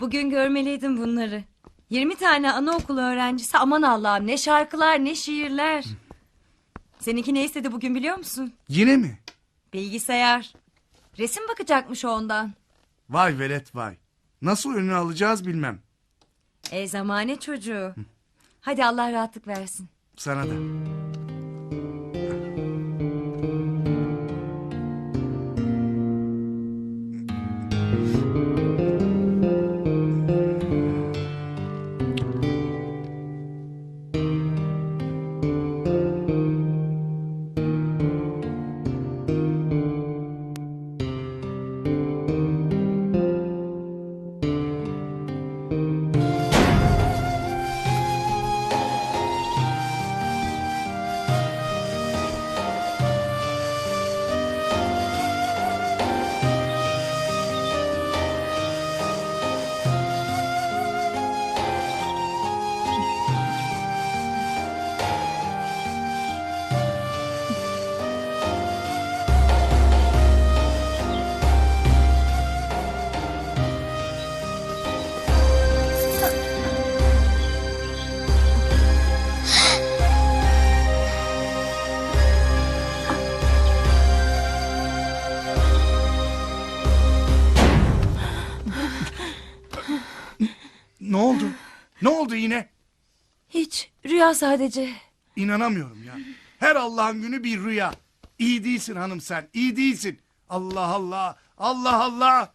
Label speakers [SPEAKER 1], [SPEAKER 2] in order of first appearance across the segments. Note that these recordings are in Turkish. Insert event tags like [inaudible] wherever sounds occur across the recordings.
[SPEAKER 1] Bugün görmeliydim bunları. 20 tane anaokulu öğrencisi aman Allah'ım ne şarkılar ne şiirler. Seninki ne istedi bugün biliyor musun?
[SPEAKER 2] Yine mi?
[SPEAKER 1] Bilgisayar. Resim bakacakmış ondan.
[SPEAKER 2] Vay velet vay. Nasıl önünü alacağız bilmem.
[SPEAKER 1] E zamane çocuğu. Hadi Allah rahatlık versin.
[SPEAKER 2] Sana da.
[SPEAKER 1] Rüya sadece.
[SPEAKER 2] İnanamıyorum ya. Her Allah'ın günü bir rüya. İyi değilsin hanım sen. iyi değilsin. Allah Allah. Allah Allah.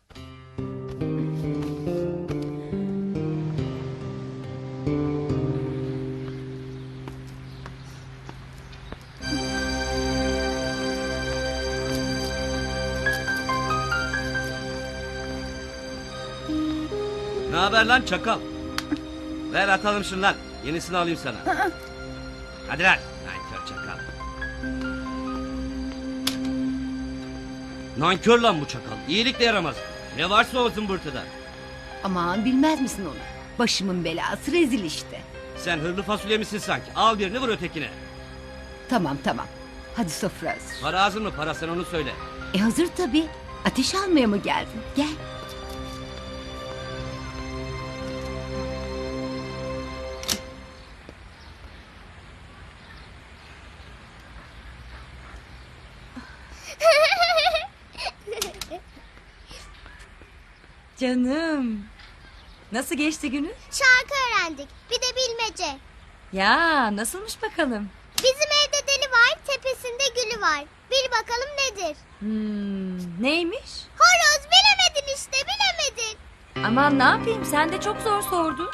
[SPEAKER 3] Ne haber lan çakal? Ver atalım şunu lan. Yenisini alayım sana. Hadi lan. Nankör çakal. Nankör lan bu çakal. İyilik de yaramaz. Ne varsa o zımbırtıda.
[SPEAKER 4] Aman bilmez misin onu? Başımın belası rezil işte.
[SPEAKER 3] Sen hırlı fasulye misin sanki? Al birini vur ötekine.
[SPEAKER 4] Tamam tamam. Hadi sofra hazır.
[SPEAKER 3] Para hazır mı para sen onu söyle.
[SPEAKER 4] E hazır tabii. Ateş almaya mı geldin? Gel.
[SPEAKER 1] Canım. Nasıl geçti günü?
[SPEAKER 5] Şarkı öğrendik. Bir de bilmece.
[SPEAKER 1] Ya nasılmış bakalım?
[SPEAKER 5] Bizim evde deli var, tepesinde gülü var. Bil bakalım nedir?
[SPEAKER 1] Hmm, neymiş?
[SPEAKER 5] Horoz bilemedin işte, bilemedin.
[SPEAKER 1] Aman ne yapayım sen de çok zor sordun.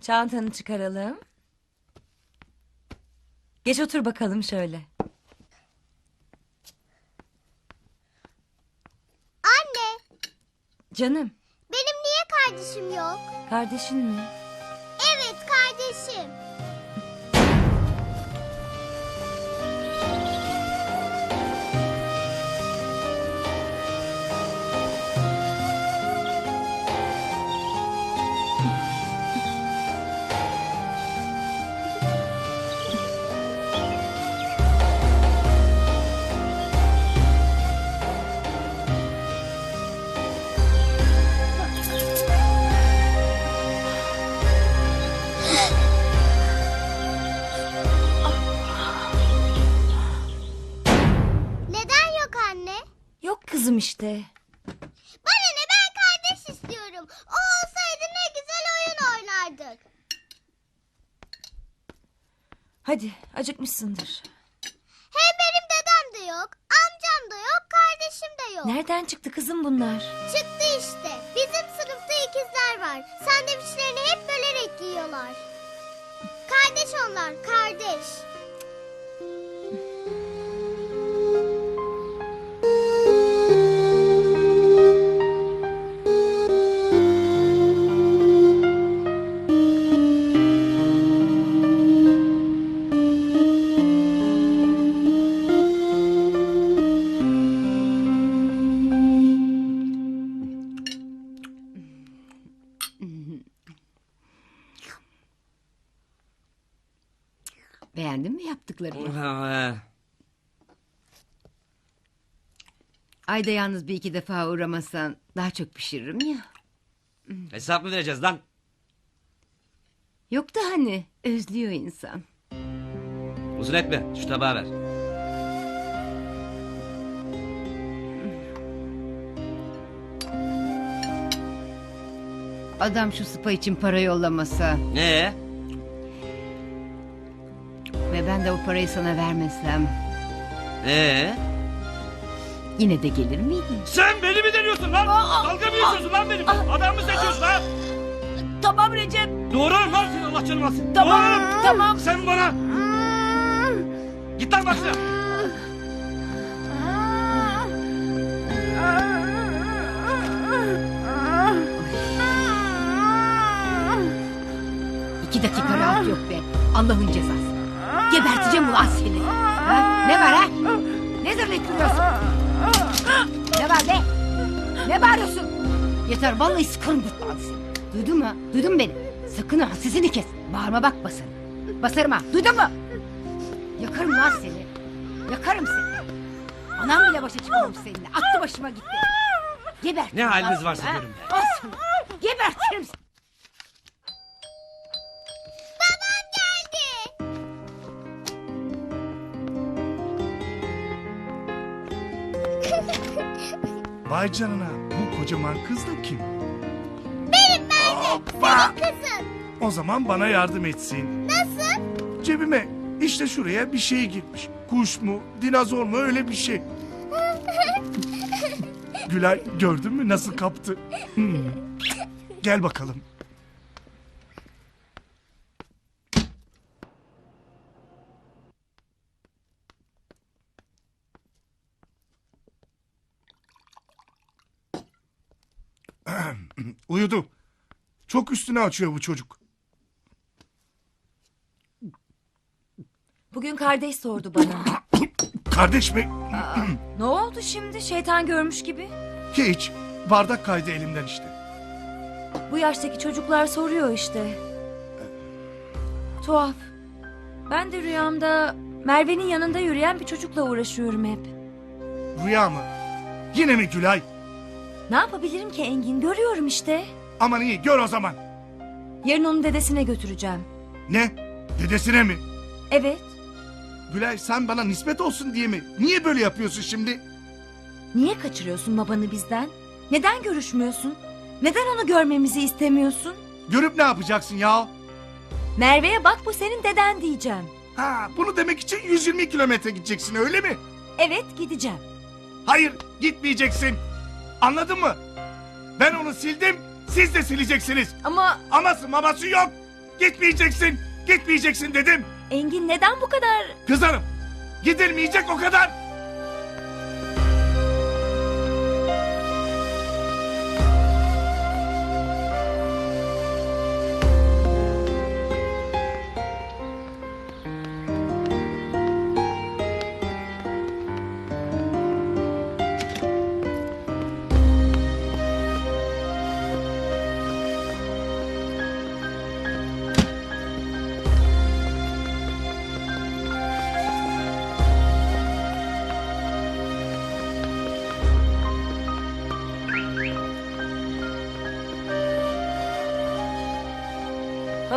[SPEAKER 1] Çantanı çıkaralım. Geç otur bakalım şöyle.
[SPEAKER 5] Anne,
[SPEAKER 1] Canım
[SPEAKER 5] benim niye kardeşim yok?
[SPEAKER 1] kardeşin mi?
[SPEAKER 5] Evet, kardeşim.
[SPEAKER 1] Kızım işte.
[SPEAKER 5] Bana ne ben kardeş istiyorum. O olsaydı ne güzel oyun oynardık.
[SPEAKER 1] Hadi acıkmışsındır.
[SPEAKER 5] Hem benim dedem de yok, amcam da yok, kardeşim de yok.
[SPEAKER 1] Nereden çıktı kızım bunlar?
[SPEAKER 5] Çıktı işte. Bizim sınıfta ikizler var. Sandviçlerini hep bölerek yiyorlar. Kardeş onlar, kardeş.
[SPEAKER 4] Ayda yalnız bir iki defa uğramasan daha çok pişiririm ya.
[SPEAKER 3] Hesap mı vereceğiz lan?
[SPEAKER 4] Yok da hani özlüyor insan.
[SPEAKER 3] Uzun etme şu tabağı ver.
[SPEAKER 4] Adam şu spa için para yollamasa
[SPEAKER 3] Ne?
[SPEAKER 4] ve ben de o parayı sana vermesem
[SPEAKER 3] Ee?
[SPEAKER 4] Yine de gelir miydin?
[SPEAKER 3] Sen beni mi deniyorsun lan? Dalga mı geçiyorsun lan benim? Adam mı seçiyorsun lan?
[SPEAKER 1] Tamam Recep.
[SPEAKER 3] Doğru lan seni Allah canım alsın.
[SPEAKER 1] Tamam,
[SPEAKER 3] Doğru.
[SPEAKER 1] tamam.
[SPEAKER 3] Sen bana. Git lan başla.
[SPEAKER 4] İki dakika rahat yok be. Allah'ın cezası. Geberteceğim ulan seni. Ha? Ne var ha? Ne var be? Ne bağırıyorsun? Yeter vallahi sıkarım gırtlağını seni. Duydun mu? Duydun mu beni? Sakın ha sesini kes. Bağırma bak basarım. Basarım ha. Duydun mu? Yakarım lan seni. Yakarım seni. Anam bile başa çıkmamış seninle. Attı başıma gitti. Gebertirim.
[SPEAKER 3] Ne haliniz
[SPEAKER 4] lan
[SPEAKER 3] varsa
[SPEAKER 4] seni, ha?
[SPEAKER 3] görün be.
[SPEAKER 4] Al sana. Gebertirim seni.
[SPEAKER 5] Geldi.
[SPEAKER 2] Vay canına kocaman kız da kim?
[SPEAKER 5] Benim ben de.
[SPEAKER 2] Hoppa!
[SPEAKER 5] Senin kızın.
[SPEAKER 2] O zaman bana yardım etsin.
[SPEAKER 5] Nasıl?
[SPEAKER 2] Cebime işte şuraya bir şey girmiş. Kuş mu, dinozor mu öyle bir şey. [laughs] Gülay gördün mü nasıl kaptı? Hmm. Gel bakalım. [clears throat] Uyudu. Çok üstüne açıyor bu çocuk.
[SPEAKER 1] Bugün kardeş sordu bana. [clears throat]
[SPEAKER 2] Kardeş mi?
[SPEAKER 1] ne oldu şimdi şeytan görmüş gibi?
[SPEAKER 2] Hiç. Bardak kaydı elimden işte.
[SPEAKER 1] Bu yaştaki çocuklar soruyor işte. Tuhaf. Ben de rüyamda Merve'nin yanında yürüyen bir çocukla uğraşıyorum hep.
[SPEAKER 2] Rüya mı? Yine mi Gülay?
[SPEAKER 1] Ne yapabilirim ki Engin? Görüyorum işte.
[SPEAKER 2] Aman iyi gör o zaman.
[SPEAKER 1] Yarın onu dedesine götüreceğim.
[SPEAKER 2] Ne? Dedesine mi?
[SPEAKER 1] Evet.
[SPEAKER 2] Gülay sen bana nispet olsun diye mi? Niye böyle yapıyorsun şimdi?
[SPEAKER 1] Niye kaçırıyorsun babanı bizden? Neden görüşmüyorsun? Neden onu görmemizi istemiyorsun?
[SPEAKER 2] Görüp ne yapacaksın ya?
[SPEAKER 1] Merve'ye bak bu senin deden diyeceğim.
[SPEAKER 2] Ha, bunu demek için 120 kilometre gideceksin öyle mi?
[SPEAKER 1] Evet gideceğim.
[SPEAKER 2] Hayır gitmeyeceksin. Anladın mı? Ben onu sildim siz de sileceksiniz.
[SPEAKER 1] Ama
[SPEAKER 2] Aması maması yok. Gitmeyeceksin. Gitmeyeceksin dedim.
[SPEAKER 1] Engin neden bu kadar...
[SPEAKER 2] Kızarım. Gidilmeyecek o kadar.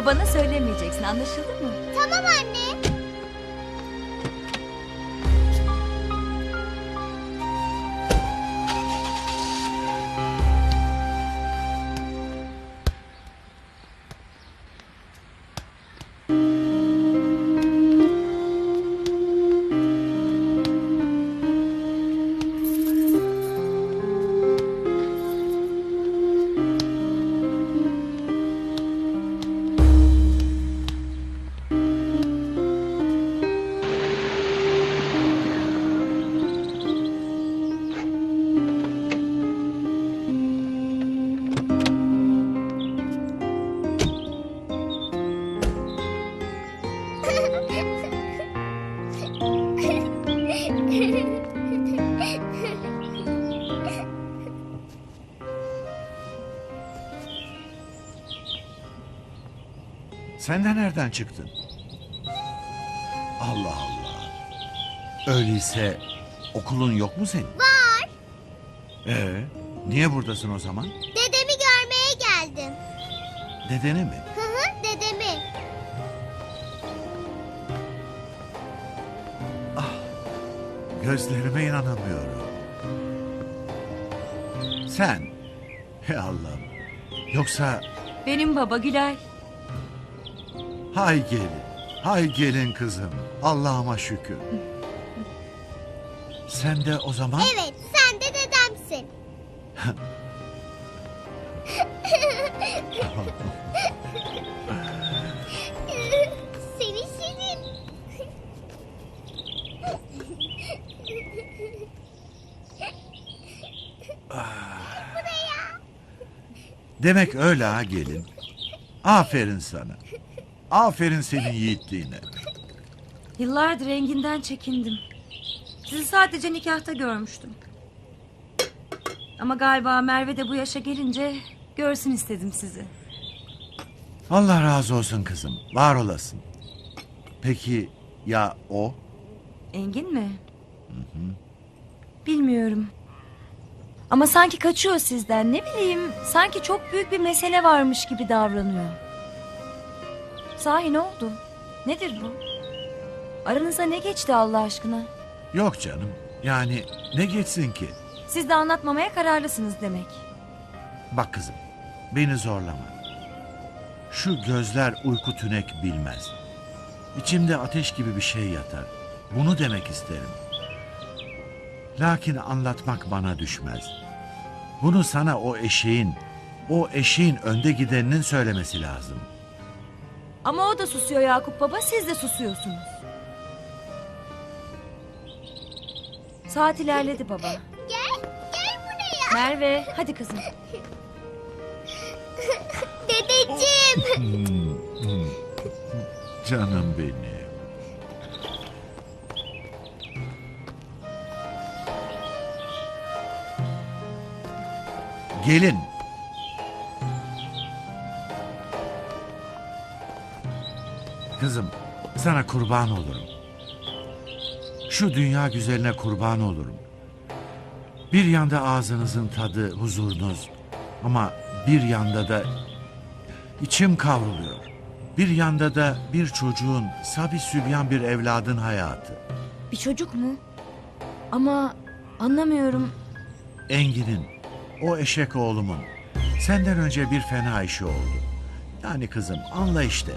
[SPEAKER 1] Babana söylemeyeceksin anlaşıldı mı?
[SPEAKER 5] Tamam anne.
[SPEAKER 6] Sen de nereden çıktın? Allah Allah. Öyleyse okulun yok mu senin?
[SPEAKER 5] Var.
[SPEAKER 6] Ee, niye buradasın o zaman?
[SPEAKER 5] Dedemi görmeye geldim.
[SPEAKER 6] Dedene mi? Gözlerime inanamıyorum. Sen. Hey Allah'ım. Yoksa
[SPEAKER 1] Benim baba Gülay.
[SPEAKER 6] hay gelin. Hay gelin kızım. Allah'ıma şükür. Sen de o zaman...
[SPEAKER 5] Evet
[SPEAKER 6] Demek öyle ha gelin. Aferin sana. Aferin senin yiğitliğine.
[SPEAKER 1] Yıllardır renginden çekindim. Sizi sadece nikahta görmüştüm. Ama galiba Merve de bu yaşa gelince görsün istedim sizi.
[SPEAKER 6] Allah razı olsun kızım. Var olasın. Peki ya o?
[SPEAKER 1] Engin mi? Bilmiyorum. Ama sanki kaçıyor sizden. Ne bileyim, sanki çok büyük bir mesele varmış gibi davranıyor. Sahi ne oldu? Nedir bu? Aranıza ne geçti Allah aşkına?
[SPEAKER 6] Yok canım. Yani ne geçsin ki?
[SPEAKER 1] Siz de anlatmamaya kararlısınız demek.
[SPEAKER 6] Bak kızım, beni zorlama. Şu gözler uyku tünek bilmez. İçimde ateş gibi bir şey yatar. Bunu demek isterim. Lakin anlatmak bana düşmez. Bunu sana o eşeğin, o eşeğin önde gideninin söylemesi lazım.
[SPEAKER 1] Ama o da susuyor Yakup Baba, siz de susuyorsunuz. Saat ilerledi baba.
[SPEAKER 5] Gel gel buraya.
[SPEAKER 1] Merve, hadi kızım.
[SPEAKER 5] Dedeciğim.
[SPEAKER 6] Canım benim. Gelin. Kızım, sana kurban olurum. Şu dünya güzeline kurban olurum. Bir yanda ağzınızın tadı, huzurunuz ama bir yanda da İçim kavruluyor. Bir yanda da bir çocuğun, sabi sübyan bir evladın hayatı.
[SPEAKER 1] Bir çocuk mu? Ama anlamıyorum.
[SPEAKER 6] Engin'in, o eşek oğlumun senden önce bir fena işi oldu. Yani kızım anla işte.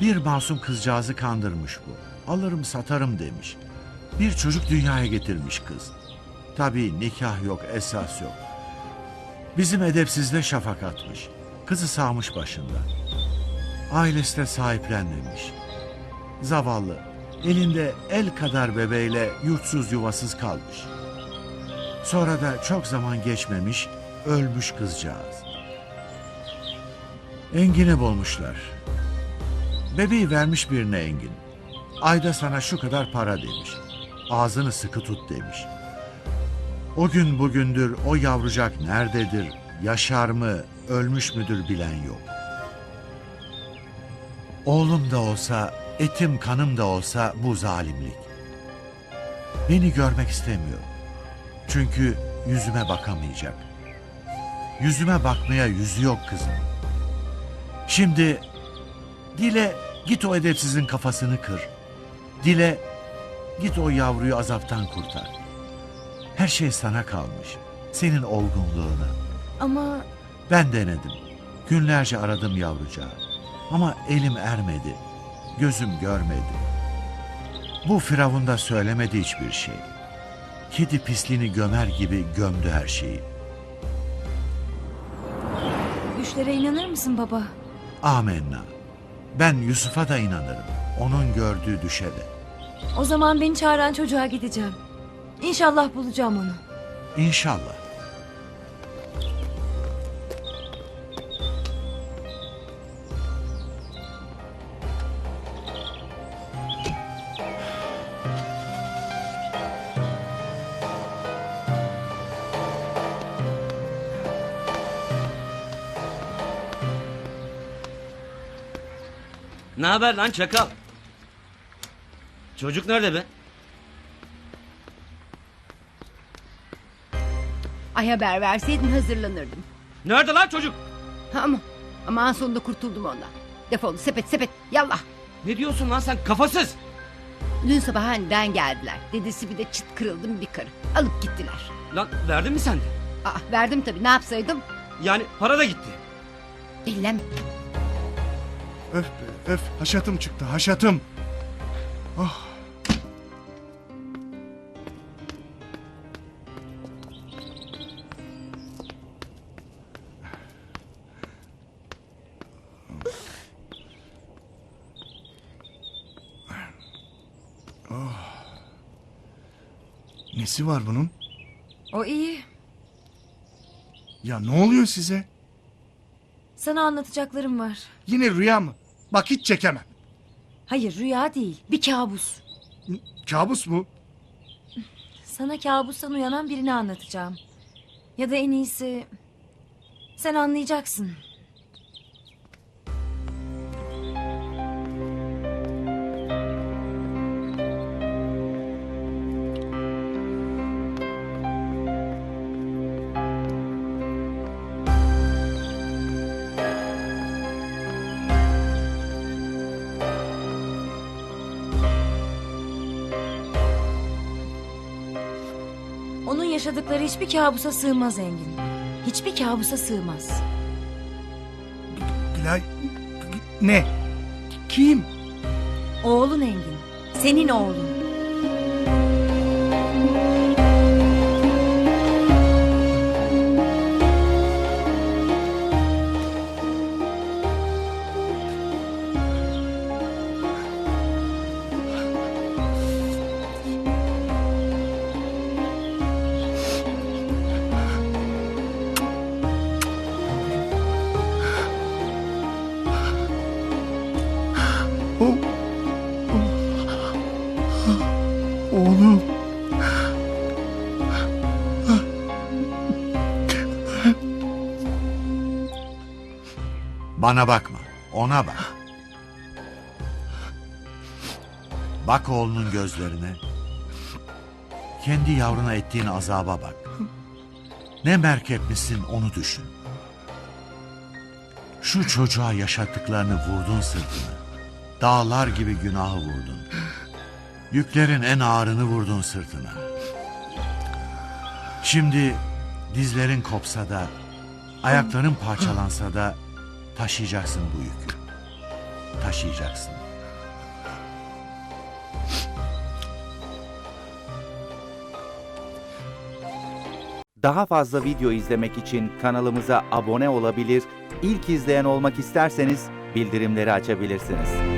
[SPEAKER 6] Bir masum kızcağızı kandırmış bu. Alırım satarım demiş. Bir çocuk dünyaya getirmiş kız. Tabii nikah yok, esas yok. Bizim edepsizle şafak atmış. Kızı sağmış başında. Ailesi de sahiplenmemiş. Zavallı, elinde el kadar bebeğiyle yurtsuz yuvasız kalmış. Sonra da çok zaman geçmemiş, ölmüş kızcağız. Engin'i bulmuşlar. Bebeği vermiş birine Engin. Ayda sana şu kadar para demiş. Ağzını sıkı tut demiş. O gün bugündür o yavrucak nerededir, yaşar mı, ölmüş müdür bilen yok. Oğlum da olsa, etim kanım da olsa bu zalimlik. Beni görmek istemiyor. Çünkü yüzüme bakamayacak. Yüzüme bakmaya yüzü yok kızım. Şimdi dile git o edepsizin kafasını kır. Dile git o yavruyu azaptan kurtar. Her şey sana kalmış. Senin olgunluğuna.
[SPEAKER 1] Ama
[SPEAKER 6] Ben denedim. Günlerce aradım yavrucağı. Ama elim ermedi. Gözüm görmedi. Bu Firavun da söylemedi hiçbir şey. Kedi pisliğini gömer gibi gömdü her şeyi.
[SPEAKER 1] düşlere inanır mısın baba?
[SPEAKER 6] Amenna. Ben Yusuf'a da inanırım. Onun gördüğü düşe de.
[SPEAKER 1] O zaman beni çağıran çocuğa gideceğim. İnşallah bulacağım onu.
[SPEAKER 6] İnşallah.
[SPEAKER 3] Ne haber lan çakal? Çocuk nerede be?
[SPEAKER 4] Ay haber verseydin hazırlanırdım.
[SPEAKER 3] Nerede lan çocuk?
[SPEAKER 4] Ama aman sonunda kurtuldum ondan. Defol sepet sepet yallah.
[SPEAKER 3] Ne diyorsun lan sen kafasız?
[SPEAKER 4] Dün sabah aniden geldiler. Dedesi bir de çıt kırıldım bir karı. Alıp gittiler.
[SPEAKER 3] Lan verdin mi sen de?
[SPEAKER 4] Aa, verdim tabii ne yapsaydım?
[SPEAKER 3] Yani para da gitti.
[SPEAKER 4] Dillem.
[SPEAKER 2] Öf be, öf. Haşatım çıktı haşatım. Oh. Oh. Nesi var bunun?
[SPEAKER 1] O iyi.
[SPEAKER 2] Ya ne oluyor size?
[SPEAKER 1] Sana anlatacaklarım var.
[SPEAKER 2] Yine rüya mı? Bak hiç çekemem.
[SPEAKER 1] Hayır rüya değil. Bir kabus.
[SPEAKER 2] Kabus mu?
[SPEAKER 1] Sana kabustan uyanan birini anlatacağım. Ya da en iyisi... Sen anlayacaksın. Onun yaşadıkları hiçbir kabusa sığmaz Engin. Hiçbir kabusa sığmaz.
[SPEAKER 2] Gülay... Ne? Kim?
[SPEAKER 1] Oğlun Engin. Senin oğlun.
[SPEAKER 6] Bana bakma, ona bak. Bak oğlunun gözlerine. Kendi yavruna ettiğin azaba bak. Ne merkepmişsin onu düşün. Şu çocuğa yaşattıklarını vurdun sırtına. Dağlar gibi günahı vurdun. Yüklerin en ağırını vurdun sırtına. Şimdi dizlerin kopsa da, ayakların parçalansa da taşıyacaksın bu yükü. Taşıyacaksın.
[SPEAKER 7] Daha fazla video izlemek için kanalımıza abone olabilir, ilk izleyen olmak isterseniz bildirimleri açabilirsiniz.